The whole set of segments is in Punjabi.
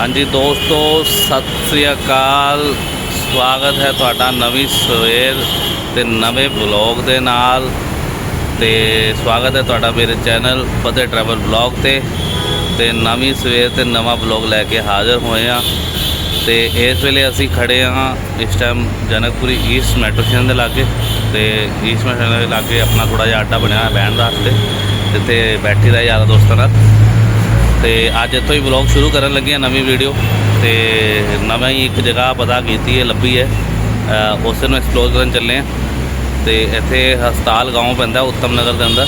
ਹਾਂਜੀ ਦੋਸਤੋ, ਸਤਿ ਸ੍ਰੀ ਅਕਾਲ। ਸਵਾਗਤ ਹੈ ਤੁਹਾਡਾ ਨਵੀਂ ਸਵੇਰ ਤੇ ਨਵੇਂ ਬਲੌਗ ਦੇ ਨਾਲ ਤੇ ਸਵਾਗਤ ਹੈ ਤੁਹਾਡਾ ਮੇਰੇ ਚੈਨਲ ਫਤਿਹ ਟਰੈਵਲ ਬਲੌਗ ਤੇ ਤੇ ਨਵੀਂ ਸਵੇਰ ਤੇ ਨਵਾਂ ਬਲੌਗ ਲੈ ਕੇ ਹਾਜ਼ਰ ਹੋਏ ਆ ਤੇ ਇਸ ਵੇਲੇ ਅਸੀਂ ਖੜੇ ਹਾਂ ਇਸ time Janakpuri east metro station ਦੇ ਲਾਗੇ ਤੇ ਈਸਟ ਮੈਟਰੋ ਸਟੇਸ਼ਨ ਦੇ ਲਾਗੇ ਆਪਣਾ ਥੋੜਾ ਜਿਹਾ ਅੱਡਾ ਬਣਿਆ ਹੋਇਆ ਬਹਿਣ ਵਾਸਤੇ ਜਿੱਥੇ ਬੈਠੀ ਦਾ ਯਾਰਾਂ ਦੋਸਤਾਂ ਨਾਲ। ਤੇ ਅੱਜ ਇੱਥੋਂ ਹੀ ਵਲੌਗ ਸ਼ੁਰੂ ਕਰਨ ਲੱਗੇ ਆ ਨਵੀਂ ਵੀਡੀਓ ਤੇ ਨਵਾਂ ਹੀ ਇੱਕ ਜਗ੍ਹਾ ਪਤਾ ਕੀਤੀ ਹੈ, ਲੱਭੀ ਹੈ। ਉਸ ਨੂੰ ਐਕਸਪਲੋਰ ਕਰਨ ਚੱਲੇ ਆ ਤੇ ਇੱਥੇ ਹਸਪਤਾਲ گاਉਂ ਪੈਂਦਾ, ਉੱਤਮ ਨਗਰ ਦੇ ਅੰਦਰ।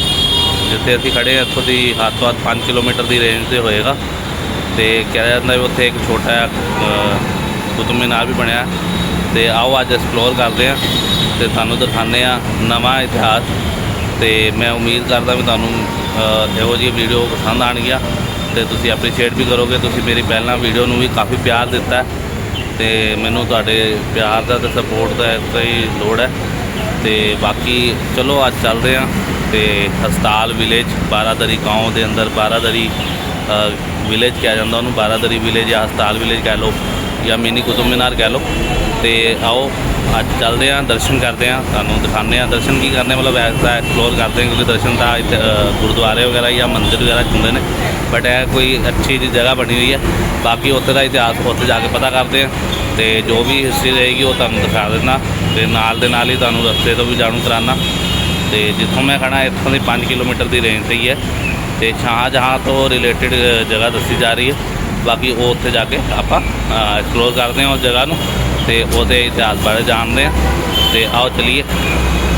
ਜਿੱਥੇ ਅਸੀਂ ਖੜੇ ਆ ਇੱਥੋਂ ਦੀ ਹੱਥ-ਹੱਥ 5 ਕਿਲੋਮੀਟਰ ਦੀ ਰੇਂਜ ਤੇ ਹੋਏਗਾ। ਤੇ ਕਿਹਾ ਜਾਂਦਾ ਵੀ ਉੱਥੇ ਇੱਕ ਛੋਟਾ ਕੁਤਬ ਮੀਨਾਰ ਵੀ ਬਣਿਆ। ਤੇ ਆਓ ਅੱਜ ਐਕਸਪਲੋਰ ਕਰਦੇ ਆ ਤੇ ਤੁਹਾਨੂੰ ਦਿਖਾਉਂਦੇ ਆ ਨਵਾਂ ਇਤਿਹਾਸ। ਤੇ ਮੈਂ ਉਮੀਦ ਕਰਦਾ ਵੀ ਤੁਹਾਨੂੰ ਇਹੋ ਜਿਹੀ ਵੀਡੀਓ ਪਸੰਦ ਆਣਗੀਆਂ ਤੇ ਤੁਸੀਂ ਐਪਰੀਸ਼ੀਏਟ ਵੀ ਕਰੋਗੇ ਤੁਸੀਂ ਮੇਰੀ ਪਹਿਲਾਂ ਵੀਡੀਓ ਨੂੰ ਵੀ ਕਾਫੀ ਪਿਆਰ ਦਿੱਤਾ ਹੈ ਤੇ ਮੈਨੂੰ ਤੁਹਾਡੇ ਪਿਆਰ ਦਾ ਤੇ ਸਪੋਰਟ ਦਾ ਇਸ ਤਰ੍ਹਾਂ ਹੀ ਲੋੜ ਹੈ ਤੇ ਬਾਕੀ ਚਲੋ ਅੱਜ ਚੱਲਦੇ ਹਾਂ ਤੇ ਹਸਤਾਲ ਵਿਲੇਜ ਬਾਰਾਦਰੀ گاؤں ਦੇ ਅੰਦਰ ਬਾਰਾਦਰੀ ਵਿਲੇਜ ਕਿਹਾ ਜਾਂਦਾ ਉਹਨੂੰ ਬਾਰਾਦਰੀ ਵਿਲੇਜ ਜਾਂ ਹਸਤਾਲ ਵਿਲੇਜ ਕਹਿ ਲਓ ਜਾਂ ਮਿਨੀ ਕੁਤੁਬ ਮੀਨਾਰ ਕਹਿ ਲਓ ਤੇ ਆਓ ਅੱਜ ਚੱਲਦੇ ਹਾਂ ਦਰਸ਼ਨ ਕਰਦੇ ਹਾਂ ਤੁਹਾਨੂੰ ਦਿਖਾਉਂਦੇ ਹਾਂ ਦਰਸ਼ਨ ਕੀ ਕਰਨੇ ਮਤਲਬ ਐਸਾ ਐਕਸਪਲੋਰ ਕਰਦੇ ਹਾਂ ਕਿਉਂਕਿ ਦਰਸ਼ਨ ਤਾਂ ਇੱਥੇ ਅ, ਗੁਰਦੁਆਰੇ ਵਗੈਰਾ ਜਾਂ ਮੰਦਿਰ ਵਗੈਰਾ 'ਚ ਹੁੰਦੇ ਨੇ ਬਟ ਇਹ ਕੋਈ ਅੱਛੀ ਜਿਹੀ ਜਗ੍ਹਾ ਬਣੀ ਹੋਈ ਹੈ। ਬਾਕੀ ਉੱਥੇ ਦਾ ਇਤਿਹਾਸ ਉੱਥੇ ਜਾ ਕੇ ਪਤਾ ਕਰਦੇ ਹਾਂ। ਤੇ ਜੋ ਵੀ ਹਿਸਟਰੀ ਰਹੇਗੀ ਉਹ ਤੁਹਾਨੂੰ ਦਿਖਾ ਦਿੰਦਾ। ਤੇ ਨਾਲ ਦੇ ਨਾਲ ਹੀ ਤੁਹਾਨੂੰ ਰਸਤੇ ਤੋਂ ਵੀ ਜਾਣੂ ਕਰਾਉਣਾ ਤੇ ਜਿੱਥੋਂ ਮੈਂ ਖੜਾ ਇੱਥੋਂ ਦੀ 5 ਕਿਲੋਮੀਟਰ ਦੀ ਰੇਂਜ ਤੇ ਹੀ ਹੈ। ਤੇ ਸ਼ਾਹਜਹਾਂ ਤੋਂ ਰਿਲੇਟਡ ਜਗ੍ਹਾ ਦੱਸੀ ਜਾ ਰਹੀ ਹੈ। ਬਾਕੀ ਉਹ ਉੱਥੇ ਜਾ ਕੇ ਆਪਾਂ ਐਕਸਪਲੋਰ ਕਰਦੇ ਹਾਂ ਉਸ ਜਗ੍ਹਾ ਨੂੰ। ਤੇ ਉਹਦੇ ਇਤਿਹਾਸ ਬਾਰੇ ਜਾਣਦੇ ਹਾਂ। ਤੇ ਆਓ ਚਲੀਏ।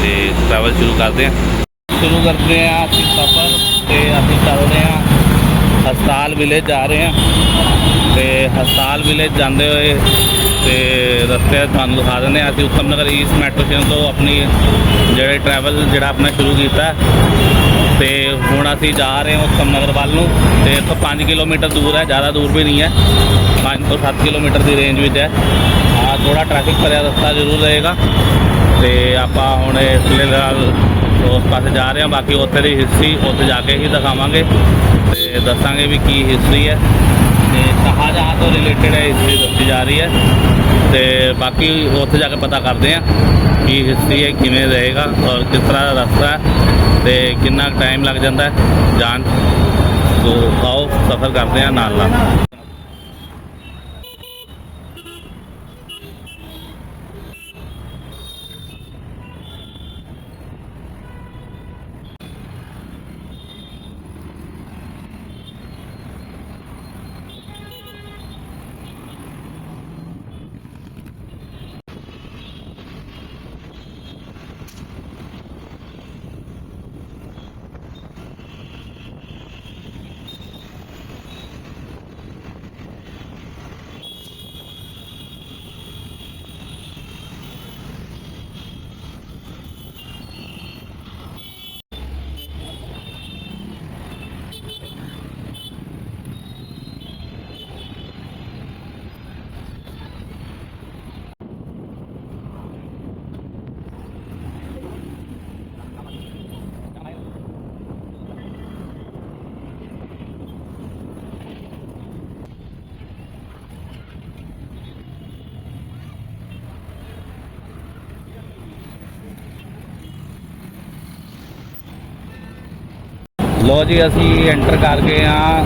ਤੇ ਟਰੈਵਲ ਸ਼ੁਰੂ ਕਰਦੇ ਹਾਂ। ਸ਼ੁਰੂ ਕਰਦੇ ਹਾਂ ਅਸੀਂ ਸਫ਼ਰ ਤੇ ਅਸੀਂ ਚੱਲਦੇ ਹਾਂ ਹਸਪਤਾਲ ਵਿਲੇਜ ਜਾ ਰਹੇ ਹਾਂ। ਤੇ ਹਸਪਤਾਲ ਵਿਲੇਜ ਜਾਂਦੇ ਹੋਏ ਤੇ ਰਸਤੇ ਤੁਹਾਨੂੰ ਦਿਖਾ ਦਿੰਦੇ ਹਾਂ। ਅਸੀਂ ਉੱਤਮ ਨਗਰ ਈਸਟ ਮੈਟਰੋ ਸਟੇਸ਼ਨ ਤੋਂ ਆਪਣੀ ਜਿਹੜੇ ਟਰੈਵਲ ਜਿਹੜਾ ਆਪਣਾ ਸ਼ੁਰੂ ਕੀਤਾ। ਤੇ ਹੁਣ ਅਸੀਂ ਜਾ ਰਹੇ ਹਾਂ ਉੱਤਮ ਨਗਰ ਵੱਲ ਨੂੰ। ਤੇ ਇੱਥੋਂ 5 ਕਿਲੋਮੀਟਰ ਦੂਰ ਹੈ, ਜ਼ਿਆਦਾ ਦੂਰ ਵੀ ਨਹੀਂ ਹੈ। 5 ਤੋਂ 7 ਕਿਲੋਮੀਟਰ ਦੀ ਰੇਂਜ ਵਿੱਚ ਹੈ। ਆ ਥੋੜਾ ਟ੍ਰੈਫਿਕ ਭਰਿਆ ਰਸਤਾ ਜ਼ਰੂਰ ਰਹੇਗਾ। ਤੇ ਆਪਾਂ ਹੁਣ ਇਸ ਫਿਲਹਾਲ ਉਸ ਪਾਸੇ ਜਾ ਰਹੇ ਹਾਂ, ਬਾਕੀ ਉੱਥੇ ਦੀ ਹਿਸਟਰੀ ਉੱਥੇ ਜਾ ਕੇ ਹੀ ਦਿਖਾਵਾਂਗੇ ਤੇ ਦੱਸਾਂਗੇ ਵੀ ਕੀ ਹਿਸਟਰੀ ਹੈ। ਤੇ ਸ਼ਾਹਜਹਾਂ ਤੋਂ ਰਿਲੇਟਡ ਹੈ ਹਿਸਟਰੀ ਦੱਸੀ ਜਾ ਰਹੀ ਹੈ। ਤੇ ਬਾਕੀ ਉੱਥੇ ਜਾ ਕੇ ਪਤਾ ਕਰਦੇ ਹਾਂ ਕੀ ਹਿਸਟਰੀ ਹੈ, ਕਿਵੇਂ ਰਹੇਗਾ ਔਰ ਕਿਸ ਤਰ੍ਹਾਂ ਦਾ ਰਸਤਾ ਹੈ ਤੇ ਕਿੰਨਾ ਟਾਈਮ ਲੱਗ ਜਾਂਦਾ ਹੈ। ਜਾਣ ਸੋ ਆਓ, ਸਫ਼ਰ ਕਰਦੇ ਹਾਂ ਨਾਲ ਨਾਲ ਲੋ ਜੀ ਅਸੀਂ ਐਂਟਰ ਕਰ ਗਏ ਆ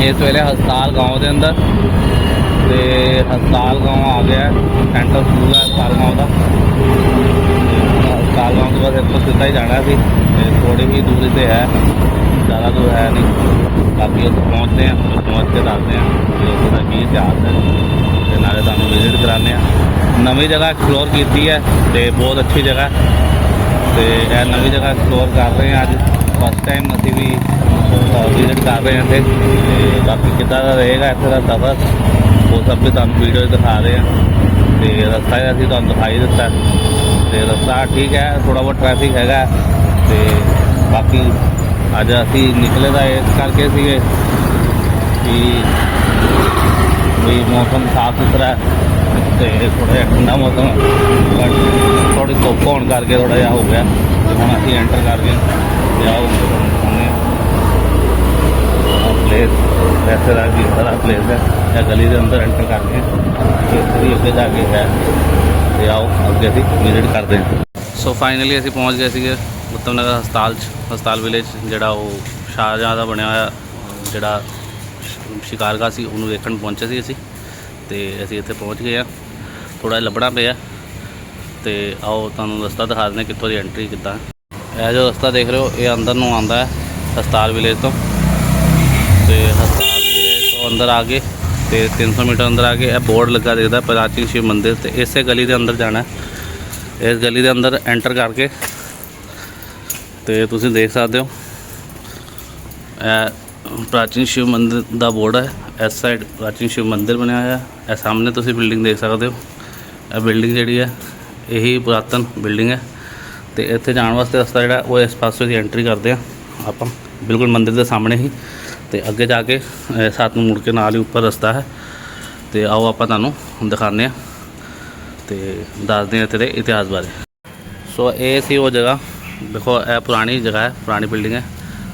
ਇਸ ਵੇਲੇ ਹਸਪਤਾਲ گاؤں ਦੇ ਅੰਦਰ ਤੇ ਹਸਪਤਾਲ گاؤں ਆ ਗਿਆ ਸੈਂਟਰ ਸਕੂਲ ਹੈ ਹਸਪਤਾਲ گاؤں ਦਾ ਤੇ ਹਸਪਤਾਲ گاؤں ਤੋਂ ਬਸ ਇੱਥੋਂ ਸਿੱਧਾ ਹੀ ਜਾਣਾ ਸੀ ਤੇ ਥੋੜੀ ਹੀ ਦੂਰੀ ਤੇ ਹੈ ਜ਼ਿਆਦਾ ਦੂਰ ਹੈ ਨਹੀਂ ਬਾਕੀ ਉੱਥੇ ਪਹੁੰਚਦੇ ਆ ਤੇ ਪਹੁੰਚ ਕੇ ਦੱਸਦੇ ਆ ਕਿ ਉੱਥੇ ਦਾ ਕੀ ਇਤਿਹਾਸ ਹੈ ਤੇ ਨਾਲੇ ਤੁਹਾਨੂੰ ਵਿਜ਼ਿਟ ਕਰਾਉਂਦੇ ਆ ਨਵੀਂ ਜਗ੍ਹਾ ਐਕਸਪਲੋਰ ਕੀਤੀ ਹੈ ਤੇ ਬਹੁਤ ਅੱਛੀ ਜਗ੍ਹਾ ਹੈ ਤੇ ਇਹ ਨਵੀਂ ਜਗ੍ਹਾ ਐਕਸਪਲੋਰ ਕਰ ਰਹੇ ਹਾਂ ਅੱਜ ਫਸਟ ਟਾਈਮ ਅਸੀਂ ਵੀ ਵਿਜ਼ਿਟ ਕਰ ਰਹੇ ਹਾਂ ਇੱਥੇ ਤੇ ਬਾਕੀ ਕਿੱਦਾਂ ਦਾ ਰਹੇਗਾ ਇੱਥੇ ਦਾ ਸਫ਼ਰ, ਉਹ ਸਭ ਵੀ ਤੁਹਾਨੂੰ ਵੀਡੀਓ ਦਿਖਾ ਰਹੇ ਹਾਂ। ਤੇ ਰਸਤਾ ਵੀ ਅਸੀਂ ਤੁਹਾਨੂੰ ਦਿਖਾਈ ਦਿੱਤਾ। ਤੇ ਰਸਤਾ ਠੀਕ ਹੈ ਥੋੜਾ ਬਹੁਤ ਟ੍ਰੈਫਿਕ ਹੈਗਾ। ਤੇ ਬਾਕੀ ਅੱਜ ਅਸੀਂ ਨਿਕਲੇ ਦਾ ਇਸ ਕਰਕੇ ਸੀਗੇ ਕਿ ਵੀ ਮੌਸਮ ਸਾਫ਼ ਸੁਥਰਾ ਹੈ ਤੇ ਥੋੜਾ ਜਿਹਾ ਠੰਡਾ ਮੌਸਮ ਬਟ ਥੋੜੀ ਧੁੱਪ ਹੋਣ ਕਰਕੇ ਥੋੜਾ ਜਿਹਾ ਹੋ ਗਿਆ। ਤੇ ਹੁਣ ਅਸੀਂ ਐਂਟਰ ਕਰ ਗਏ। ਤੇ ਆਓ ਤੁਹਾਨੂੰ ਦਿਖਾਉਂਦੇ ਹਾਂ ਪਲੇਸ ਵੈਸੇ ਦਾ ਕੀ ਸਾਰਾ ਪਲੇਸ ਹੈ ਇਹ ਗਲੀ ਦੇ ਅੰਦਰ ਐਂਟਰ ਕਰਦੇ ਹਾਂ ਇਸ ਅੱਗੇ ਜਾ ਕੇ ਹੈ ਤੇ ਆਓ ਅੱਗੇ ਅਸੀਂ ਵਿਜ਼ਿਟ ਕਰਦੇ ਹਾਂ ਸੋ ਫਾਈਨਲੀ ਅਸੀਂ ਪਹੁੰਚ ਗਏ ਸੀਗੇ ਉਤਮ ਨਗਰ ਹਸਪਤਾਲ 'ਚ, ਹਸਪਤਾਲ ਵਿਲੇਜ ਜਿਹੜਾ ਉਹ ਸ਼ਾਹਜਹਾਂ ਦਾ ਬਣਿਆ ਹੋਇਆ, ਜਿਹੜਾ ਸ਼- ਸ਼ਿਕਾਰਗਾਹ ਸੀ, ਉਹਨੂੰ ਵੇਖਣ ਪਹੁੰਚੇ ਸੀ ਅਸੀਂ ਤੇ ਅਸੀਂ ਇੱਥੇ ਪਹੁੰਚ ਗਏ ਆ ਥੋੜਾ ਲੱਭਣਾ ਪਿਆ ਤੇ ਆਓ ਤੁਹਾਨੂੰ ਰਸਤਾ ਦਿਖਾ ਦਿੰਦੇ ਕਿੱਥੋਂ ਦੀ ਐਂਟਰੀ ਕਿੱਦਾਂ ਇਹ ਜੋ ਰਸਤਾ ਦੇਖ ਰਹੇ ਹੋ, ਇਹ ਅੰਦਰ ਨੂੰ ਆਉਂਦਾ ਹੈ, ਹਸਪਤਾਲ ਵਿਲੇਜ ਤੋਂ। ਤੇ ਹਸਪਤਾਲ ਵਿਲੇਜ ਤੋਂ ਅੰਦਰ ਆ ਕੇ, ਤੇ 300 ਮੀਟਰ ਅੰਦਰ ਆ ਕੇ ਇਹ ਬੋਰਡ ਲੱਗਾ ਦਿਖਦਾ ਪ੍ਰਾਚੀਨ ਸ਼ਿਵ ਮੰਦਿਰ ਤੇ। ਇਸੇ ਗਲੀ ਦੇ ਅੰਦਰ ਜਾਣਾ ਇਸ ਗਲੀ ਦੇ ਅੰਦਰ ਐਂਟਰ ਕਰਕੇ, ਤੇ ਤੁਸੀਂ ਦੇਖ ਸਕਦੇ ਹੋ, ਇਹ ਪ੍ਰਾਚੀਨ ਸ਼ਿਵ ਮੰਦਿਰ ਦਾ ਬੋਰਡ ਹੈ। ਇਸ ਸਾਈਡ ਪ੍ਰਾਚੀਨ ਸ਼ਿਵ ਮੰਦਿਰ ਬਣਿਆ ਹੋਇਆ ਹੈ। ਇਹ ਸਾਹਮਣੇ ਤੁਸੀਂ ਬਿਲਡਿੰਗ ਦੇਖ ਸਕਦੇ ਹੋ। ਇਹ ਬਿਲਡਿੰਗ ਜਿਹੜੀ ਹੈ, ਇਹੀ ਪੁਰਾਤਨ ਬਿਲਡਿੰਗ ਹੈ। ਤੇ ਇੱਥੇ ਜਾਣ ਵਾਸਤੇ ਰਸਤਾ ਜਿਹੜਾ ਉਹ ਇਸ ਪਾਸੇ ਦੀ ਐਂਟਰੀ ਕਰਦੇ ਆ ਆਪਾਂ। ਬਿਲਕੁਲ ਮੰਦਿਰ ਦੇ ਸਾਹਮਣੇ ਹੀ। ਤੇ ਅੱਗੇ ਜਾ ਕੇ ਅਹ, ਸਾਥ ਨੂੰ ਮੁੜ ਕੇ ਨਾਲ ਹੀ ਉੱਪਰ ਰਸਤਾ ਹੈ। ਤੇ ਆਓ ਆਪਾਂ ਤੁਹਾਨੂੰ ਦਿਖਾਉਂਦੇ ਆ। ਤੇ ਦੱਸਦੇ ਆ ਇੱਥੇ ਦੇ ਇਤਿਹਾਸ ਬਾਰੇ। ਸੋ ਇਹ ਸੀ ਉਹ ਜਗ੍ਹਾ। ਦੇਖੋ ਇਹ ਪੁਰਾਣੀ ਜਗ੍ਹਾ ਹੈ ਪੁਰਾਣੀ ਬਿਲਡਿੰਗ ਹੈ।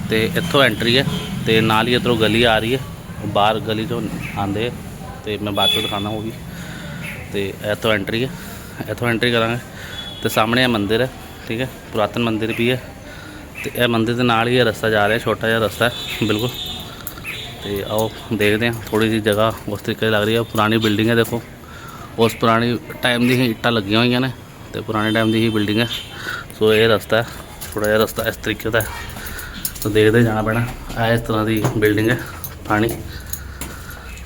ਤੇ ਇੱਥੋਂ ਐਂਟਰੀ ਹੈ। ਤੇ ਨਾਲ ਹੀ ਇੱਧਰੋਂ ਗਲੀ ਆ ਰਹੀ ਹੈ। ਬਾਹਰ ਗਲੀ ਤੋਂ ਆਂਦੇ ਤੇ ਮੈਂ ਬਾਅਦ ਚੋਂ ਦਿਖਾਣਾ ਹੋਗੀ ਤੇ ਇੱਥੋਂ ਐਂਟਰੀ ਹੈ। ਇੱਥੋਂ ਐਂਟਰੀ ਕਰਾਂਗੇ। ਤੇ ਸਾਹਮਣੇ ਇਹ ਮੰਦਿਰ ਹੈ। ਠੀਕ ਹੈ, ਪੁਰਾਤਨ ਮੰਦਿਰ ਵੀ ਹੈ ਤੇ ਇਹ ਮੰਦਿਰ ਦੇ ਨਾਲ ਹੀ ਇਹ ਰਸਤਾ ਜਾ ਰਿਹਾ, ਛੋਟਾ ਜਿਹਾ ਰਸਤਾ ਹੈ, ਬਿਲਕੁਲ। ਤੇ ਆਓ ਦੇਖਦੇ ਹਾਂ ਥੋੜੀ ਜਿਹੀ ਜਗ੍ਹਾ ਉਸ ਤਰੀਕੇ ਦੀ ਲੱਗ ਰਹੀ ਹੈ, ਪੁਰਾਣੀ ਬਿਲਡਿੰਗ ਹੈ ਦੇਖੋ। ਉਸ ਪੁਰਾਣੀ ਟਾਈਮ ਦੀ ਹੀ ਇੱਟਾਂ ਲੱਗੀਆਂ ਹੋਈਆਂ ਨੇ ਤੇ ਪੁਰਾਣੇ ਟਾਈਮ ਦੀ ਹੀ ਬਿਲਡਿੰਗ ਹੈ। ਸੋ ਇਹ ਰਸਤਾ ਥੋੜਾ ਜਿਹਾ ਰਸਤਾ ਇਸ ਤਰੀਕੇ ਦਾ ਤਾਂ ਦੇਖਦੇ ਜਾਣਾ ਪੈਣਾ, ਇਹ ਇਸ ਤਰ੍ਹਾਂ ਦੀ ਬਿਲਡਿੰਗ ਹੈ, ਪੁਰਾਣੀ।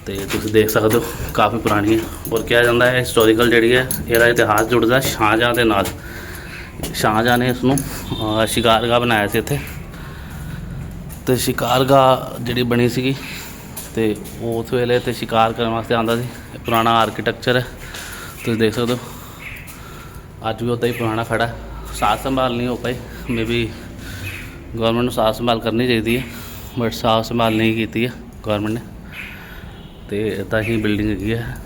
ਤੇ ਤੁਸੀਂ ਦੇਖ ਸਕਦੇ ਹੋ, ਕਾਫੀ ਪੁਰਾਣੀ ਹੈ। ਔਰ ਕਿਹਾ ਜਾਂਦਾ ਹੈ ਹਿਸਟੋਰੀਕਲ ਜਿਹੜੀ ਹੈ, ਇਹਦਾ ਇਤਿਹਾਸ ਜੁੜਦਾ ਸ਼ਾਹਜਹਾਂ ਦੇ ਨਾਲ। ਸ਼ਾਹਜਹਾਂ ਨੇ ਇਸ ਨੂੰ ਅਹ, ਬਣਾਇਆ ਸੀ ਇੱਥੇ। ਤੇ ਸ਼ਿਕਾਰਗਾਹ ਜਿਹੜੀ ਬਣੀ ਸੀਗੀ ਤੇ ਉਸ ਵੇਲੇ ਤੇ ਸ਼ਿਕਾਰ ਕਰਨ ਵਾਸਤੇ ਆਉਂਦਾ ਸੀ। ਪੁਰਾਣਾ ਆਰਕੀਟੈਕਚਰ ਹੈ। ਤੁਸੀਂ ਦੇਖ ਸਕਦੇ ਹੋ। ਅੱਜ ਵੀ ਉੱਦਾਂ ਹੀ ਪੁਰਾਣਾ ਖੜਾ ਹੈ। ਸਾਫ਼ ਸੰਭਾਲ ਨਹੀਂ ਹੋ ਪਾਈ। ਮੇਬੀ ਗਵਰਨਮੈਂਟ ਨੂੰ ਸਾਫ਼ ਸੰਭਾਲ ਕਰਨੀ ਚਾਹੀਦੀ ਹੈ। ਬਟ ਸਾਫ਼ ਸੰਭਾਲ ਨਹੀਂ ਕੀਤੀ ਹੈ ਗਵਰਨਮੈਂਟ ਨੇ। ਤੇ ਇੱਦਾਂ ਹੀ ਬਿਲਡਿੰਗ ਹੈਗੀ ਹੈ।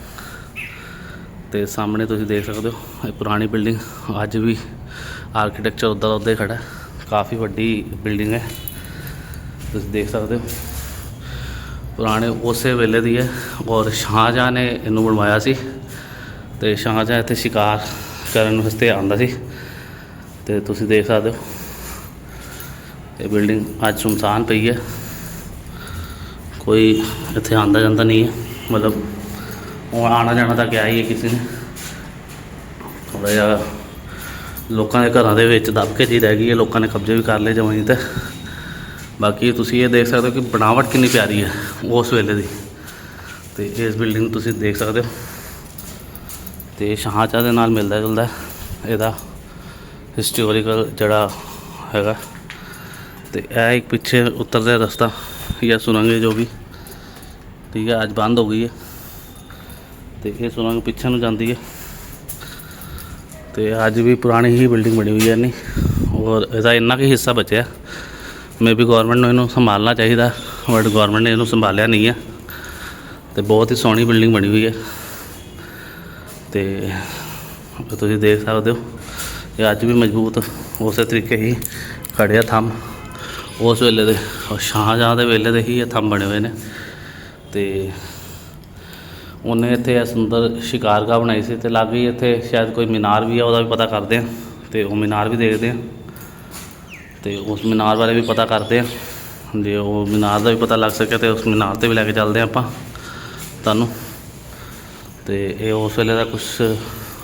ਤੇ ਸਾਹਮਣੇ ਤੁਸੀਂ ਦੇਖ ਸਕਦੇ ਹੋ ਇਹ ਪੁਰਾਣੀ ਬਿਲਡਿੰਗ ਅੱਜ ਵੀ ਆਰਕੀਟੈਕਚਰ ਉੱਦਾਂ ਦਾ ਉੱਦਾਂ ਹੀ। ਖੜਾ ਕਾਫੀ ਵੱਡੀ ਬਿਲਡਿੰਗ ਹੈ। ਤੁਸੀਂ ਦੇਖ ਸਕਦੇ ਹੋ। ਪੁਰਾਣੇ ਉਸੇ ਵੇਲੇ ਦੀ ਹੈ ਔਰ ਸ਼ਾਹਜਹਾਂ ਨੇ ਇਹਨੂੰ ਬਣਵਾਇਆ ਸੀ ਤੇ ਸ਼ਾਹਜਹਾਂ ਇੱਥੇ ਸ਼ਿਕਾਰ ਕਰਨ ਵਾਸਤੇ ਆਉਂਦਾ ਸੀ। ਤੇ ਤੁਸੀਂ ਦੇਖ ਸਕਦੇ ਹੋ। ਇਹ ਬਿਲਡਿੰਗ ਅੱਜ ਸੁਨਸਾਨ ਪਈ ਹੈ। ਕੋਈ ਇੱਥੇ ਆਉਂਦਾ ਜਾਂਦਾ ਨਹੀਂ ਹੈ। ਮਤਲਬ ਉਹ ਆਣਾ ਜਾਣਾ ਤਾਂ ਕਿਹਾ ਹੀ ਹੈ ਕਿਸੇ ਨੇ। ਥੋੜਾ ਜਿਹਾ ਲੋਕਾਂ ਦੇ ਘਰਾਂ ਦੇ ਵਿੱਚ ਦੱਬ ਕੇ ਜੀ ਰਹਿ ਗਈ ਹੈ, ਲੋਕਾਂ ਨੇ ਕਬਜ਼ੇ ਵੀ ਕਰ ਲਏ ਜ਼ਮੀਨ ਤੇ। ਬਾਕੀ ਤੁਸੀਂ ਇਹ ਦੇਖ ਸਕਦੇ ਹੋ ਕਿ ਬਣਾਵਟ ਕਿੰਨੀ ਪਿਆਰੀ ਹੈ ਉਸ ਵੇਲੇ ਦੀ। ਤੇ ਇਸ ਬਿਲਡਿੰਗ ਨੂੰ ਤੁਸੀਂ ਦੇਖ ਸਕਦੇ ਹੋ। ਤੇ ਸ਼ਾਹਜਹਾਂ ਦੇ ਨਾਲ ਮਿਲਦਾ ਜੁਲਦਾ ਇਹਦਾ ਹਿਸਟੋਰੀਕਲ ਜਿਹੜਾ ਹੈਗਾ। ਤੇ ਇਹ ਇੱਕ ਪਿੱਛੇ ਉਤਰਦਾ ਰਸਤਾ ਜਾਂ ਸੁਰੰਗ ਜੋ ਵੀ। ਠੀਕ ਹੈ, ਅੱਜ ਬੰਦ ਹੋ ਗਈ ਹੈ। ਤੇ ਇਹ ਸੁਰੰਗ ਪਿੱਛੇ ਨੂੰ ਜਾਂਦੀ ਹੈ। ਤੇ ਅੱਜ ਵੀ ਪੁਰਾਣੀ ਹੀ ਬਿਲਡਿੰਗ ਬਣੀ ਹੋਈ ਹੈ ਨਹੀਂ ਔਰ ਇਹਦਾ ਇੰਨਾ ਕੁ ਹਿੱਸਾ ਬਚਿਆ। ਮੇਬੀ ਗਵਰਨਮੈਂਟ ਨੂੰ ਇਹਨੂੰ ਸੰਭਾਲਣਾ ਚਾਹੀਦਾ ਬਟ ਗਵਰਨਮੈਂਟ ਨੇ ਇਹਨੂੰ ਸੰਭਾਲਿਆ ਨਹੀਂ ਹੈ। ਤੇ ਬਹੁਤ ਹੀ ਸੋਹਣੀ ਬਿਲਡਿੰਗ ਬਣੀ ਹੋਈ ਹੈ। ਤੇ ਤੁਸੀਂ ਦੇਖ ਸਕਦੇ ਹੋ, ਇਹ ਅੱਜ ਵੀ ਮਜ਼ਬੂਤ ਉਸੇ ਤਰੀਕੇ ਹੀ ਖੜਿਆ ਥੰਮ। ਉਸ ਵੇਲੇ ਦੇ ਔਰ ਸ਼ਾਹਜਹਾਂ ਦੇ ਵੇਲੇ ਦੇ ਹੀ ਇਹ ਥੰਮ ਬਣੇ ਹੋਏ ਨੇ। ਤੇ ਉਹਨੇ ਇੱਥੇ ਇਹ ਸੁੰਦਰ ਸ਼ਿਕਾਰਗਾਹ ਬਣਾਈ ਸੀ ਤੇ ਲਾਗੇ ਹੀ ਇੱਥੇ ਸ਼ਾਇਦ ਕੋਈ ਮੀਨਾਰ ਵੀ ਆ, ਉਹਦਾ ਵੀ ਪਤਾ ਕਰਦੇ ਆ ਤੇ ਉਹ ਮੀਨਾਰ ਵੀ ਦੇਖਦੇ ਆ। ਤੇ ਉਸ ਮੀਨਾਰ ਬਾਰੇ ਵੀ ਪਤਾ ਕਰਦੇ ਆ। ਜੇ ਉਹ ਮੀਨਾਰ ਦਾ ਵੀ ਪਤਾ ਲੱਗ ਸਕੇ ਤੇ ਉਸ ਮੀਨਾਰ ਤੇ ਵੀ ਲੈ ਕੇ ਚੱਲਦੇ ਆ ਆਪਾਂ ਤੁਹਾਨੂੰ। ਤੇ ਇਹ ਉਸ ਵੇਲੇ ਦਾ ਕੁਝ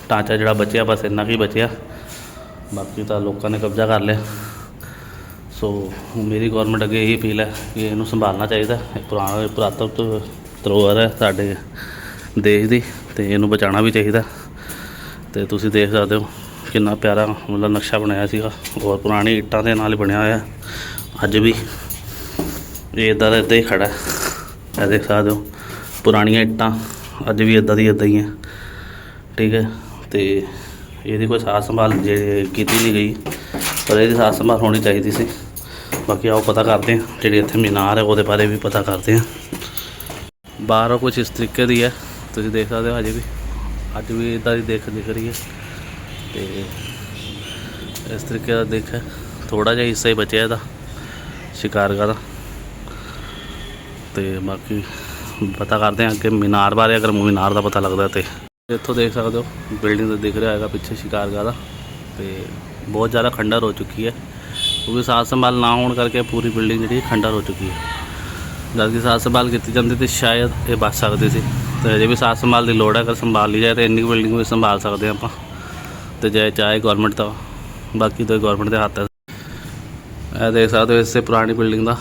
ਢਾਂਚਾ ਜਿਹੜਾ ਬਚਿਆ, ਬਸ ਇੰਨਾ ਕੁ ਹੀ ਬਚਿਆ। ਬਾਕੀ ਤਾਂ ਲੋਕਾਂ ਨੇ ਕਬਜ਼ਾ ਕਰ ਲਿਆ। ਸੋ ਮੇਰੀ ਗਵਰਨਮੈਂਟ ਅੱਗੇ ਇਹੀ ਅਪੀਲ ਹੈ ਕਿ ਇਹਨੂੰ ਸੰਭਾਲਣਾ ਚਾਹੀਦਾ। ਇਹ ਪੁਰਾਣਾ ਪੁਰਾਤਨ ਧਰੋਹਰ ਹੈ ਸਾਡੇ ਦੇਸ਼ ਦੀ ਤੇ ਇਹਨੂੰ ਬਚਾਉਣਾ ਵੀ ਚਾਹੀਦਾ। ਤੇ ਤੁਸੀਂ ਦੇਖ ਸਕਦੇ ਹੋ ਕਿੰਨਾ ਪਿਆਰਾ ਮਤਲਬ ਨਕਸ਼ਾ ਬਣਾਇਆ ਸੀਗਾ। ਔਰ ਪੁਰਾਣੀ ਇੱਟਾਂ ਦੇ ਨਾਲ ਬਣਿਆ ਹੋਇਆ। ਅੱਜ ਵੀ ਇਹ ਇੱਦਾਂ ਦਾ ਇੱਦਾਂ ਹੀ ਖੜਾ ਹੈ। ਇਹ ਦੇਖ ਸਕਦੇ ਹੋ, ਪੁਰਾਣੀਆਂ ਇੱਟਾਂ ਅੱਜ ਵੀ ਇੱਦਾਂ ਦੀ ਇੱਦਾਂ ਹੀ ਹੈ। ਠੀਕ ਹੈ, ਤੇ ਇਹਦੀ ਕੋਈ ਸਾਫ਼ ਸੰਭਾਲ ਜੇ ਕੀਤੀ ਨਹੀਂ ਗਈ, ਪਰ ਇਹਦੀ ਸਾਫ਼ ਸੰਭਾਲ ਹੋਣੀ ਚਾਹੀਦੀ ਸੀ। ਬਾਕੀ ਆਓ ਪਤਾ ਕਰਦੇ ਹਾਂ, ਜਿਹੜੀ ਇੱਥੇ ਮੀਨਾਰ ਹੈ, ਉਹਦੇ ਬਾਰੇ ਵੀ ਪਤਾ ਕਰਦੇ ਹਾਂ। ਬਾਹਰੋਂ ਕੁਝ ਇਸ ਤਰੀਕੇ ਦੀ ਹੈ। ਤੁਸੀਂ ਦੇਖ ਸਕਦੇ ਹੋ ਅਜੇ ਵੀ। ਅੱਜ ਵੀ ਇਦਾਂ ਦੀ ਦੇਖ ਦਿਖ ਰਹੀ ਹੈ। ਤੇ ਇਸ ਤਰੀਕੇ ਦਾ ਦੇਖ ਥੋੜਾ ਜਿਹਾ ਹਿੱਸਾ ਹੀ ਬਚਿਆ ਇਹਦਾ ਸ਼ਿਕਾਰਗਾ ਦਾ। ਤੇ ਬਾਕੀ ਪਤਾ ਕਰਦੇ ਹਾਂ ਅੱਗੇ ਮੀਨਾਰ ਬਾਰੇ, ਅਗਰ ਮੀਨਾਰ ਦਾ ਪਤਾ ਲੱਗਦਾ ਤੇ। ਇੱਥੋਂ ਦੇਖ ਸਕਦੇ ਹੋ, ਬਿਲਡਿੰਗ ਦਾ ਦਿਖ ਰਿਹਾ ਹੈਗਾ ਪਿੱਛੇ ਸ਼ਿਕਾਰਗਾ ਦਾ। ਤੇ ਬਹੁਤ ਜ਼ਿਆਦਾ ਖੰਡਰ ਹੋ ਚੁੱਕੀ ਹੈ। ਕਿਉਂਕਿ ਸਾਫ਼ ਸੰਭਾਲ ਨਾ ਹੋਣ ਕਰਕੇ ਪੂਰੀ ਬਿਲਡਿੰਗ ਜਿਹੜੀ ਖੰਡਰ ਹੋ ਚੁੱਕੀ ਹੈ। ਜਦ ਕਿ ਸਾਫ਼ ਸੰਭਾਲ ਕੀਤੀ ਜਾਂਦੀ ਤੇ ਸ਼ਾਇਦ ਇਹ ਬਚ ਸਕਦੀ ਸੀ। ਤੇ ਅਜੇ ਵੀ ਸਾਫ਼ ਸੰਭਾਲ ਦੀ ਲੋੜ ਹੈ, ਅਗਰ ਸੰਭਾਲ ਲਈ ਜਾਏ ਤਾਂ ਇੰਨੀ ਬਿਲਡਿੰਗ ਵੀ ਸੰਭਾਲ ਸਕਦੇ ਹਾਂ ਆਪਾਂ। ਤੇ ਜੇ ਚਾਹੇ ਗਵਰਨਮੈਂਟ ਦਾ, ਬਾਕੀ ਤਾਂ ਗਵਰਨਮੈਂਟ ਦੇ ਹੱਥ ਹੈ। ਇਹ ਦੇਖ ਸਕਦੇ ਹੋ, ਇਸੇ ਪੁਰਾਣੀ ਬਿਲਡਿੰਗ ਦਾ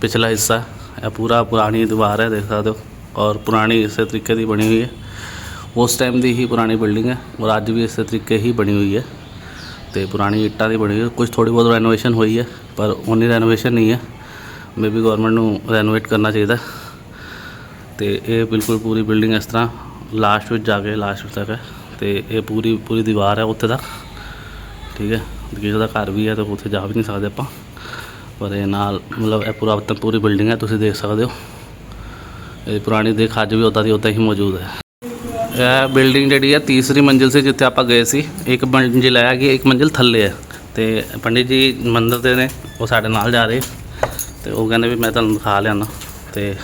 ਪਿਛਲਾ ਹਿੱਸਾ ਹੈ। ਇਹ ਪੂਰਾ ਪੁਰਾਣੀ ਦੀਵਾਰ ਹੈ, ਦੇਖ ਸਕਦੇ ਹੋ। ਔਰ ਪੁਰਾਣੀ ਇਸੇ ਤਰੀਕੇ ਦੀ ਬਣੀ ਹੋਈ ਹੈ। ਉਸ ਟਾਈਮ ਦੀ ਹੀ ਪੁਰਾਣੀ ਬਿਲਡਿੰਗ ਹੈ ਔਰ ਅੱਜ ਵੀ ਇਸੇ ਤਰੀਕੇ ਹੀ ਬਣੀ ਹੋਈ ਹੈ। ਤੇ ਪੁਰਾਣੀ ਇੱਟਾਂ ਦੀ ਬਣੀ ਹੋਈ ਹੈ। ਕੁਝ ਥੋੜੀ ਬਹੁਤ ਰੈਨੋਵੇਸ਼ਨ ਹੋਈ ਹੈ, ਪਰ ਉਨੀ ਰੈਨੋਵੇਸ਼ਨ ਨਹੀਂ ਹੈ। ਮੇਬੀ ਗਵਰਨਮੈਂਟ ਨੂੰ ਰੈਨੋਵੇਟ ਕਰਨਾ ਚਾਹੀਦਾ ਤੇ ਇਹ ਬਿਲਕੁਲ ਪੂਰੀ ਬਿਲਡਿੰਗ ਇਸ ਤਰ੍ਹਾਂ ਲਾਸਟ ਵਿੱਚ ਜਾ ਕੇ ਲਾਸਟ ਤੱਕ ਹੈ ਤੇ ਇਹ ਪੂਰੀ ਪੂਰੀ ਦੀਵਾਰ ਹੈ ਉੱਥੇ ਤੱਕ ਠੀਕ ਹੈ, ਕਿਸੇ ਦਾ ਘਰ ਵੀ ਹੈ ਤਾਂ ਉੱਥੇ ਜਾ ਵੀ ਨਹੀਂ ਸਕਦੇ ਆਪਾਂ। ਪਰ ਇਹ ਨਾਲ ਮਤਲਬ ਇਹ ਪੂਰਾ ਤਾਂ ਪੂਰੀ ਬਿਲਡਿੰਗ ਹੈ, ਤੁਸੀਂ ਦੇਖ ਸਕਦੇ ਹੋ। ਇਹ ਪੁਰਾਣੀ ਦੇਖ, ਅੱਜ ਵੀ ਉੱਦਾਂ ਦੀ ਉੱਦਾਂ ਹੀ ਮੌਜੂਦ ਹੈ। ਇਹ ਬਿਲਡਿੰਗ ਜਿਹੜੀ ਹੈ ਤੀਸਰੀ ਮੰਜ਼ਿਲ ਸੀ ਜਿੱਥੇ ਆਪਾਂ ਗਏ ਸੀ। ਇੱਕ ਮੰਜ਼ਿਲ ਹੈ ਕਿ ਇੱਕ ਮੰਜ਼ਿਲ ਥੱਲੇ ਹੈ। ਤੇ ਪੰਡਿਤ ਜੀ ਮੰਦਰ ਦੇ ਨੇ, ਉਹ ਸਾਡੇ ਨਾਲ ਜਾ ਰਹੇ। ਤੇ ਉਹ ਕਹਿੰਦੇ ਵੀ ਮੈਂ ਤੁਹਾਨੂੰ ਦਿਖਾ ਲਿਆਣਾ ਤੇ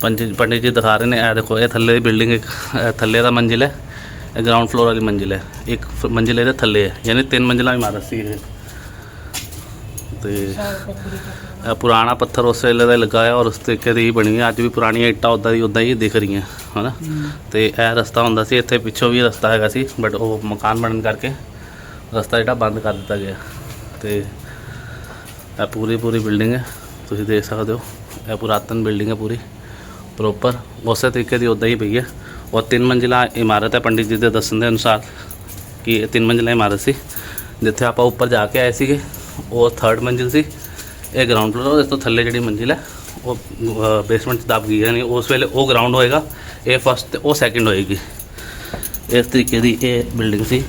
ਪੰਡਿਤ ਪੰਡਿਤ ਜੀ ਦਿਖਾ ਰਹੇ ਨੇ, ਇਹ ਦੇਖੋ, ਇਹ ਥੱਲੇ ਦੀ ਬਿਲਡਿੰਗ ਇੱਕ, ਇਹ ਥੱਲੇ ਦਾ ਮੰਜ਼ਿਲ ਹੈ, ਇਹ ਗਰਾਊਂਡ ਫਲੋਰ ਵਾਲੀ ਮੰਜ਼ਿਲ ਹੈ, ਇੱਕ ਫ- ਮੰਜ਼ਿਲ ਇਹਦੇ ਥੱਲੇ ਹੈ, ਯਾਨੀ ਤਿੰਨ ਮੰਜ਼ਿਲਾਂ ਇਮਾਰਤ ਸੀ ਇਹ। ਤੇ ਇਹ ਪੁਰਾਣਾ ਪੱਥਰ ਉਸ ਵੇਲੇ ਦਾ ਲੱਗਾ ਹੈ ਔਰ ਉਸ ਤਰੀਕੇ ਦੀ ਹੀ ਬਣੀ ਹੈ, ਅੱਜ ਵੀ ਪੁਰਾਣੀਆਂ ਇੱਟਾਂ ਉੱਦਾਂ ਦੀ, ਉੱਦਾਂ ਹੀ ਦਿਖ ਰਹੀਆਂ, ਹਨਾ? ਤੇ ਇਹ ਰਸਤਾ ਹੁੰਦਾ ਸੀ, ਇੱਥੇ ਪਿੱਛੋਂ ਵੀ ਰਸਤਾ ਹੈਗਾ ਸੀ ਬਟ ਉਹ ਮਕਾਨ ਬਣਨ ਕਰਕੇ ਰਸਤਾ ਜਿਹੜਾ ਬੰਦ ਕਰ ਦਿੱਤਾ ਗਿਆ। ਤੇ ਇਹ ਪੂਰੀ ਪੂਰੀ ਬਿਲਡਿੰਗ ਹੈ, ਤੁਸੀਂ ਦੇਖ ਸਕਦੇ ਹੋ, ਇਹ ਪੁਰਾਤਨ ਬਿਲਡਿੰਗ ਹੈ ਪੂਰੀ। ਪ੍ਰੋਪਰ ਉਸੇ ਤਰੀਕੇ ਦੀ ਉੱਦਾਂ ਹੀ ਪਈ ਹੈ। ਔਰ ਤਿੰਨ ਮੰਜ਼ਿਲਾ ਇਮਾਰਤ ਹੈ ਪੰਡਿਤ ਜੀ ਦੇ ਦੱਸਣ ਦੇ ਅਨੁਸਾਰ ਕਿ ਇਹ ਤਿੰਨ ਮੰਜ਼ਿਲਾ ਇਮਾਰਤ ਸੀ, ਜਿੱਥੇ ਆਪਾਂ ਉੱਪਰ ਜਾ ਕੇ ਆਏ ਸੀਗੇ। ਉਹ ਥਰਡ ਮੰਜ਼ਿਲ ਸੀ। ਇਹ ਗਰਾਊਂਡ ਫਲੋਰ ਇਸ ਤੋਂ ਥੱਲੇ ਜਿਹੜੀ ਮੰਜ਼ਿਲ ਹੈ, ਉਹ ਬੇਸਮੈਂਟ 'ਚ ਦੱਬ ਗਈ ਹੈ ਨਹੀਂ ਉਸ ਵੇਲੇ ਉਹ ਗਰਾਊਂਡ ਹੋਏਗਾ, ਇਹ ਫਸਟ ਤੇ ਉਹ ਸੈਕਿੰਡ ਹੋਏਗੀ। ਇਸ ਤਰੀਕੇ ਦੀ ਇਹ ਬਿਲਡਿੰਗ ਸੀ।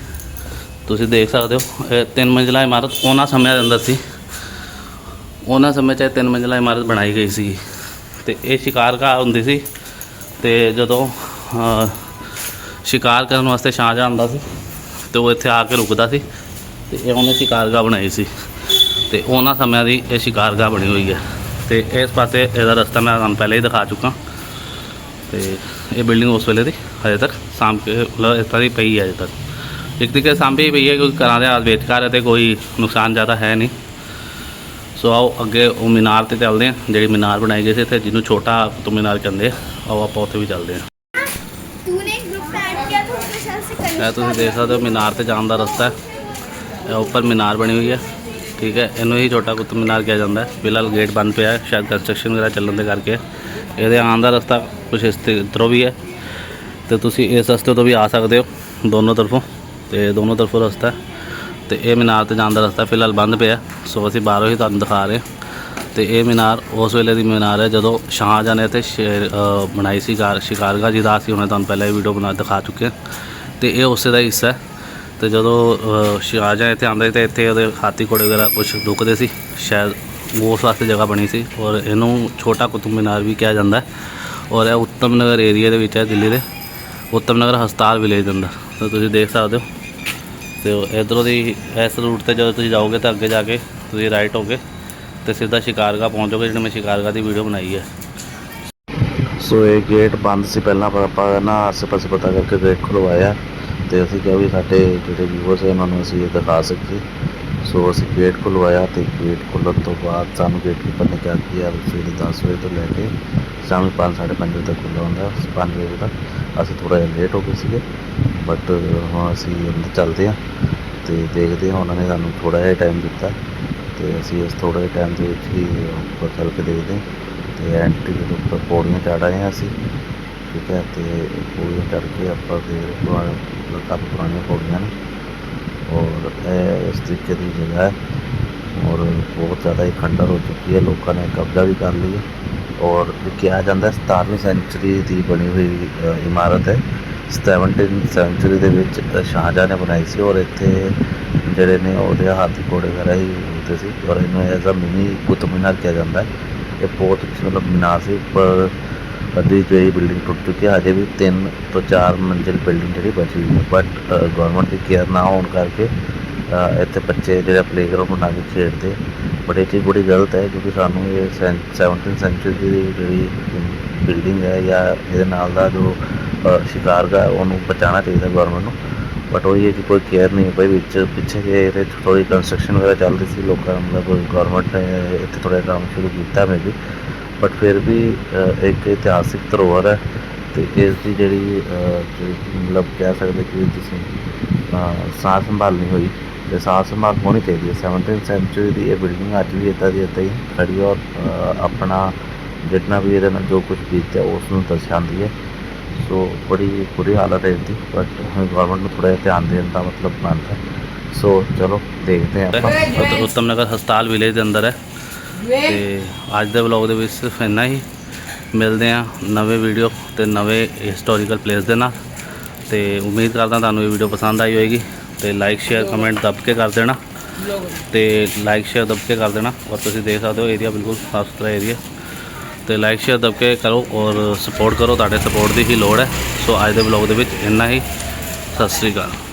ਤੁਸੀਂ ਦੇਖ ਸਕਦੇ ਹੋ, ਇਹ ਤਿੰਨ ਮੰਜ਼ਿਲਾ ਇਮਾਰਤ ਉਹਨਾਂ ਸਮਿਆਂ ਦੇ ਅੰਦਰ ਸੀ। ਉਹਨਾਂ ਸਮੇਂ 'ਚ ਇਹ ਤਿੰਨ ਮੰਜ਼ਿਲਾ ਇਮਾਰਤ ਬਣਾਈ ਗਈ ਸੀ ਤੇ ਇਹ ਸ਼ਿਕਾਰ ਸ਼ਿਕਾਰਗਾਹ ਹੁੰਦੀ ਸੀ ਤੇ ਜਦੋਂ ਸ਼ਿਕਾਰ ਕਰਨ ਵਾਸਤੇ ਸ਼ਾਹਜਹਾਂ ਆਉਂਦਾ ਸੀ ਤੇ ਉਹ ਇੱਥੇ ਆ ਕੇ ਰੁਕਦਾ ਸੀ ਤੇ ਇਹ ਉਹਨੇ ਸ਼ਿਕਾਰਗਾਹ ਬਣਾਈ ਸੀ ਤੇ ਉਹਨਾਂ ਸਮਿਆਂ ਦੀ ਇਹ ਸ਼ਿਕਾਰਗਾਹ ਬਣੀ ਹੋਈ ਹੈ ਤੇ ਇਸ ਪਾਸੇ ਇਹਦਾ ਰਸਤਾ ਮੈਂ ਤੁਹਾਨੂੰ ਪਹਿਲੇ ਹੀ ਦਿਖਾ ਚੁੱਕਾ। ਤੇ ਇਹ ਬਿਲਡਿੰਗ ਉਸ ਵੇਲੇ ਦੀ ਹਜੇ ਤੱਕ ਸਾਂਭ ਕੇ, ਮਤਲਬ ਇਸ ਤਰ੍ਹਾਂ ਦੀ ਪਈ ਹੈ ਹਜੇ ਤੱਕ। ਇੱਕ ਤਰੀਕੇ ਸਾਂਭੀ ਪਈ ਹੈ ਕਿਉਂਕਿ ਘਰਾਂ ਦੇ ਆਦਵੇਤਕਾਰ ਹੈ ਤੇ ਕੋਈ ਨੁਕਸਾਨ ਜ਼ਿਆਦਾ ਹੈ ਨਹੀਂ। ਸੋ ਆਓ ਅੱਗੇ ਉਹ ਮੀਨਾਰ ਤੇ ਚੱਲਦੇ ਆ ਜਿਹੜੀ ਮੀਨਾਰ ਬਣਾਈ ਗਈ ਸੀ ਇੱਥੇ ਜਿਹਨੂੰ ਛੋਟਾ ਕੁਤਬ ਮੀਨਾਰ ਕਹਿੰਦੇ ਆ। ਆਓ ਆਪਾਂ ਉੱਥੇ ਵੀ ਚੱਲਦੇ ਆ ਇਹ ਤੁਸੀਂ ਦੇਖ ਸਕਦੇ ਹੋ ਮੀਨਾਰ ਤੇ ਜਾਣ ਦਾ ਰਸਤਾ ਹੈ। ਇਹ ਉੱਪਰ ਮੀਨਾਰ ਬਣੀ ਹੋਈ ਹੈ। ਠੀਕ ਹੈ ਇਹਨੂੰ ਹੀ ਛੋਟਾ ਕੁਤਬ ਮੀਨਾਰ ਕਿਹਾ ਜਾਂਦਾ ਹੈ। ਫਿਲਹਾਲ ਗੇਟ ਬੰਦ ਪਿਆ ਹੈ ਸ਼ਾਇਦ ਕੰਸਟਰਕਸ਼ਨ ਵਗੈਰਾ ਚੱਲਣ ਦੇ ਕਰਕੇ। ਇਹਦੇ ਆਉਣ ਦਾ ਰਸਤਾ ਕੁਛ ਇਸ 'ਤੇ ਤਰ੍ਹਾਂ ਵੀ ਹੈ। ਤੇ ਤੁਸੀਂ ਇਸ ਰਸਤੇ ਤੋਂ ਵੀ ਆ ਸਕਦੇ ਹੋ ਦੋਨੋਂ ਤਰਫੋਂ। ਤੇ ਦੋਨੋਂ ਤਰਫੋਂ ਰਸਤਾ ਹੈ। ਤੇ ਇਹ ਮੀਨਾਰ ਤੇ ਜਾਣ ਦਾ ਰਸਤਾ ਫਿਲਹਾਲ ਬੰਦ ਪਿਆ। ਸੋ ਅਸੀਂ ਬਾਹਰੋਂ ਹੀ ਤੁਹਾਨੂੰ ਦਿਖਾ ਰਹੇ ਹਾਂ। ਤੇ ਇਹ ਮੀਨਾਰ ਉਸ ਵੇਲੇ ਦੀ ਮੀਨਾਰ ਹੈ ਜਦੋਂ ਸ਼ਾਹਜਹਾਂ ਨੇ ਇੱਥੇ ਸ਼ੇਰ ਬਣਾਈ ਸੀ ਕਾਰ ਸ਼ਿਕਾਰਗਾਹ ਜਿਹਦਾ ਅਸੀਂ ਹੁਣੇ ਤੁਹਾਨੂੰ ਪਹਿਲਾਂ ਹੀ ਵੀਡੀਓ ਬਣਾ ਦਿਖਾ ਚੁੱਕੇ ਹਾਂ। ਤੇ ਇਹ ਉਸੇ ਦਾ ਹਿੱਸਾ ਹੈ। ਤੇ ਜਦੋਂ ਅ, ਸ਼ਾਹਜਹਾਂ ਇੱਥੇ ਆਉਂਦੇ ਤੇ ਇੱਥੇ ਉਹਦੇ ਹਾਥੀ ਘੋੜੇ ਵਗੈਰਾ ਕੁਝ ਰੁਕਦੇ ਸੀ। ਸ਼ਾਇਦ ਉਸ ਵਾਸਤੇ ਜਗ੍ਹਾ ਬਣੀ ਸੀ। ਔਰ ਇਹਨੂੰ ਛੋਟਾ ਕੁਤੁਬ ਮੀਨਾਰ ਵੀ ਕਿਹਾ ਜਾਂਦਾ ਹੈ। ਔਰ ਇਹ ਉੱਤਮ ਨਗਰ ਏਰੀਆ ਦੇ ਵਿੱਚ ਹੈ ਦਿੱਲੀ ਦੇ। ਉੱਤਮ ਨਗਰ ਹਸਪਤਾਲ ਵਿਲੇਜ ਦੇ ਅੰਦਰ। ਤਾਂ ਤੁਸੀਂ ਦੇਖ ਸਕਦੇ ਹੋ। ਤੇ ਉਹ ਇੱਧਰੋਂ ਦੀ ਇਸ ਰੂਟ ਤੇ ਜਦੋਂ ਤੁਸੀਂ ਜਾਓਗੇ ਤਾਂ ਅੱਗੇ ਜਾ ਕੇ ਤੁਸੀਂ ਰਾਈਟ ਹੋਗੇ ਤੇ ਸਿੱਧਾ ਸ਼ਿਕਾਰਗਾਹ ਪਹੁੰਚੋਗੇ ਜਿਹੜੀ ਮੈਂ ਸ਼ਿਕਾਰਗਾਹ ਦੀ ਵੀਡੀਓ ਬਣਾਈ ਹੈ। ਸੋ ਇਹ ਗੇਟ ਬੰਦ ਸੀ ਪਹਿਲਾਂ, ਪਰ ਆਪਾਂ ਨਾ ਆਸੇ ਪਾਸੇ ਪਤਾ ਕਰਕੇ ਗੇਟ ਖੁਲਵਾਇਆ ਤੇ ਅਸੀਂ ਕਿਹਾ ਵੀ ਸਾਡੇ ਜਿਹੜੇ ਵਿਊਅਰਸ ਹੈ ਉਹਨਾਂ ਨੂੰ ਅਸੀਂ ਇਹ ਦਿਖਾ ਸਕੀਏ। ਸੋ ਅਸੀਂ ਗੇਟ ਖੁਲਵਾਇਆ ਤੇ ਗੇਟ ਖੁੱਲ੍ਹਣ ਤੋਂ ਬਾਅਦ ਸਾਨੂੰ ਗੇਟ ਕੀਪਰ ਨੇ ਕਿਹਾ ਕਿ ਯਾਰ ਸਵੇਰੇ 10 ਵਜੇ ਤੋਂ ਲੈ ਕੇ ਸ਼ਾਮੀ 5:30 ਵਜੇ ਤੱਕ ਖੁੱਲ੍ਹਾ ਹੁੰਦਾ 5 ਵਜੇ ਤੱਕ। ਅਸੀਂ ਥੋੜ੍ਹਾ ਜਿਹਾ ਲੇਟ ਹੋ ਗਏ ਸੀਗੇ ਬਟ ਹੁਣ ਅਸੀਂ ਅੰਦਰ ਚੱਲਦੇ ਹਾਂ ਤੇ ਦੇਖਦੇ ਹਾਂ ਉਹਨਾਂ ਨੇ ਸਾਨੂੰ ਥੋੜ੍ਹਾ ਜਿਹਾ ਟਾਈਮ ਦਿੱਤਾ ਤੇ ਅਸੀਂ ਇਸ ਥੋੜ੍ਹੇ ਜਿਹੇ ਟਾਈਮ ਦੇ ਵਿੱਚ ਹੀ ਉੱਪਰ ਚੱਲ ਕੇ ਦੇਖਦੇ ਹਾਂ ਤੇ ਐਂਟਰੀ ਦੇ ਉੱਪਰ ਪੌੜੀਆਂ ਚੜ੍ਹ ਆਏ ਹਾਂ ਅਸੀਂ, ਠੀਕ ਹੈ, ਤੇ ਪੌੜੀਆਂ ਚੜ੍ਹ ਕੇ ਆਪਾਂ ਦੇ ਪੁਰਾਣੇ ਕਾਫੀ ਪੁਰਾਣੀਆਂ ਪੌੜੀਆਂ ਨੇ। ਔਰ ਇਹ ਇਸ ਤਰੀਕੇ ਦੀ ਜਗ੍ਹਾ ਹੈ ਔਰ ਬਹੁਤ ਜ਼ਿਆਦਾ ਹੀ ਖੰਡਰ ਹੋ ਚੁੱਕੀ ਹੈ ਲੋਕਾਂ ਨੇ ਕਬਜ਼ਾ ਵੀ ਕਰ ਲਈ ਔਰ ਕਿਹਾ ਜਾਂਦਾ ਹੈ 17ਵੀਂ ਸੈਂਚੁਰੀ ਦੀ ਬਣੀ ਹੋਈ ਇਮਾਰਤ ਹੈ 17ਵੀਂ ਸੈਂਚੁਰੀ ਦੇ ਵਿੱਚ ਸ਼ਾਹਜਹਾਂ ਨੇ ਬਣਾਈ ਸੀ ਔਰ ਇੱਥੇ ਜਿਹੜੇ ਨੇ ਉਹਦੇ ਹਾਥੀ ਘੋੜੇ ਵਗੈਰਾ ਹੀ ਹੁੰਦੇ ਸੀ ਔਰ ਇਹਨੂੰ as a mini Qutub Minar ਕਿਹਾ ਜਾਂਦਾ ਹੈ ਇਹ ਬਹੁਤ ਅੱਛੀ ਮਤਲਬ ਮੀਨਾਰ ਸੀ ਪਰ ਅੱਧੀ ਜੋ ਇਹ ਬਿਲਡਿੰਗ ਟੁੱਟ ਚੁੱਕੀ ਹੈ ਅਜੇ ਵੀ ਤਿੰਨ ਤੋਂ ਚਾਰ ਮੰਜ਼ਿਲ ਬਿਲਡਿੰਗ ਜਿਹੜੀ ਬਚੀ ਹੋਈ ਹੈ। ਬਟ ਗਵਰਨਮੈਂਟ ਦੀ ਕੇਅਰ ਨਾ ਹੋਣ ਕਰਕੇ ਇੱਥੇ ਬੱਚੇ ਜਿਹੜਾ ਪਲੇਗਰਾਊਂਡ ਬਣਾ ਕੇ ਖੇਡਦੇ। ਬਟ ਇਹ ਚੀਜ਼ ਬੜੀ ਗਲਤ ਹੈ ਕਿਉਂਕਿ ਸਾਨੂੰ ਇਹ ਸੈਵਨਟੀਨ ਸੈਂਚੁਰੀ ਦੀ ਜਿਹੜੀ ਬਿਲਡਿੰਗ ਹੈ ਜਾਂ ਇਹਦੇ ਨਾਲ ਦਾ ਜੋ ਅ, ਸ਼ਿਕਾਰਗਾ ਉਹਨੂੰ ਬਚਾਉਣਾ ਚਾਹੀਦਾ ਗਵਰਨਮੈਂਟ ਨੂੰ। ਬਟ ਉਹ ਇਹ ਕਿ ਕੋਈ ਕੇਅਰ ਨਹੀਂ ਭਾਈ ਵਿੱਚ ਪਿੱਛੇ ਜੇ ਇਹਦੇ ਥੋੜੀ ਕੰਸਟਰਕਸ਼ਨ ਵਗੈਰਾ ਚੱਲ ਰਹੀ ਸੀ ਲੋਕਾਂ ਨੇ ਮਤਲਬ ਗਵਰਨਮੈਂਟ ਨੇ ਇੱਥੇ ਥੋੜਾ ਕੰਮ ਸ਼ੁਰੂ ਕੀਤਾ ਮੇ ਵੀ ਬਟ ਫਿਰ ਵੀ ਇੱਕ ਇਤਿਹਾਸਿਕ ਧਰੋਹਰ ਹੈ ਅਤੇ ਇਸ ਦੀ ਜਿਹੜੀ ਮਤਲਬ ਕਹਿ ਸਕਦੇ ਕਿ ਤੁਸੀਂ ਅ, ਸਾਂਭ ਸੰਭਾਲ ਨਹੀਂ ਹੋਈ ਅਤੇ ਸਾਂਭ ਸੰਭਾਲ ਹੋਣੀ ਚਾਹੀਦੀ ਹੈ। 17th ਸੈਂਚੁਰੀ ਦੀ ਇਹ ਬਿਲਡਿੰਗ ਅੱਜ ਵੀ ਇੱਦਾਂ ਦੀ ਇੱਦਾਂ ਹੀ ਖੜ੍ਹੀ ਔਰ ਆਪਣਾ ਜਿੰਨਾ ਵੀ ਇਹਦੇ ਨਾਲ ਜੋ ਕੁਝ ਬੀਤਿਆ ਉਸ ਨੂੰ ਦਰਸਾਉਂਦੀ ਹੈ। ਸੋ ਬੜੀ ਬੁਰੀ ਹਾਲਤ ਹੈ ਇਸਦੀ ਬਟ ਗਵਰਨਮੈਂਟ ਨੂੰ ਥੋੜ੍ਹਾ ਜਿਹਾ ਧਿਆਨ ਦੇਣ ਦਾ ਮਤਲਬ ਬਣਦਾ ਸੋ ਚਲੋ ਦੇਖਦੇ ਹਾਂ ਆਪਾਂ। ਉਤ- ਉੱਤਮ ਨਗਰ ਹਸਪਤਾਲ ਵਿਲੇਜ ਦੇ ਅੰਦਰ ਹੈ। ਤੇ ਅੱਜ ਦੇ ਵਲੌਗ ਦੇ ਵਿੱਚ ਸਿਰਫ ਇੰਨਾ ਹੀ। ਮਿਲਦੇ ਆ ਨਵੇਂ ਵੀਡੀਓ ਤੇ ਨਵੇਂ ਹਿਸਟੋਰੀਕਲ ਪਲੇਸ ਦੇ ਨਾਲ। ਤੇ ਉਮੀਦ ਕਰਦਾ ਤੁਹਾਨੂੰ ਇਹ ਵੀਡੀਓ ਪਸੰਦ ਆਈ ਹੋਏਗੀ। ਤੇ ਲਾਈਕ ਸ਼ੇਅਰ ਕਮੈਂਟ ਦੱਬ ਕੇ ਕਰ ਦੇਣਾ। ਤੇ ਲਾਈਕ ਸ਼ੇਅਰ ਦੱਬ ਕੇ ਕਰ ਦੇਣਾ। ਔਰ ਤੁਸੀਂ ਦੇਖ ਸਕਦੇ ਹੋ ਏਰੀਆ ਬਿਲਕੁਲ ਸਾਫ਼ ਸੁਥਰਾ ਏਰੀਆ ਤੇ ਲਾਈਕ ਸ਼ੇਅਰ ਦੱਬ ਕੇ ਕਰੋ ਔਰ ਸਪੋਰਟ ਕਰੋ। ਤੁਹਾਡੇ ਸਪੋਰਟ ਦੀ ਹੀ ਲੋੜ ਹੈ। ਸੋ ਅੱਜ ਦੇ ਵਲੌਗ ਦੇ ਵਿੱਚ ਇੰਨਾ ਹੀ। ਸਤਿ ਸ੍ਰੀ ਅਕਾਲ।